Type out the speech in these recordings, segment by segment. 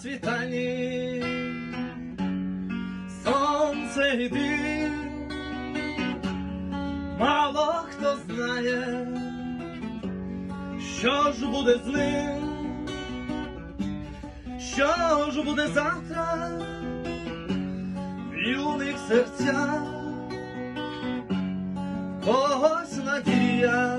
світанні, сонце йди, мало хто знає, що ж буде з ним, що ж буде завтра в юних серцях, когось надія,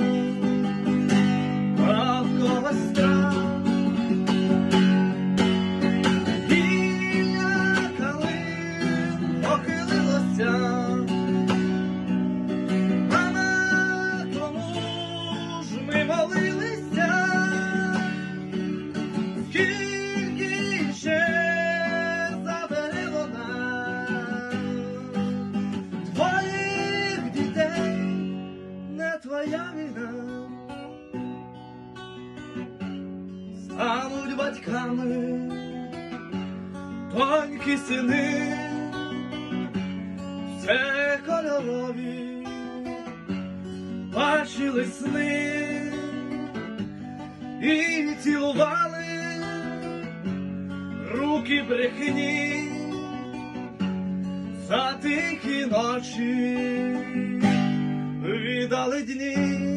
батьками. Доньки, сини, все кольорові, бачили сни і цілували руки брехні за тихі ночі. Віддали дні.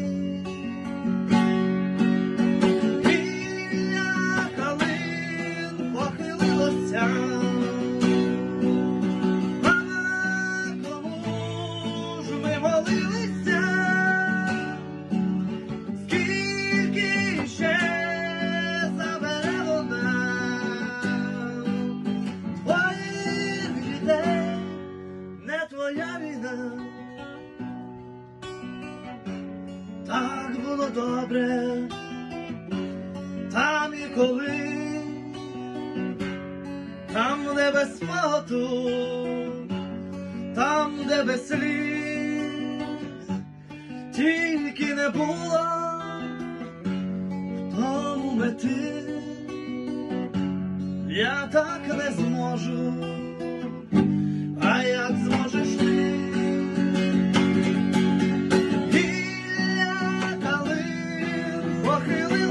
Так було добре. Там і коли, там, де без споту, там, де без сліз, тільки не було в тому мети, я так не зможу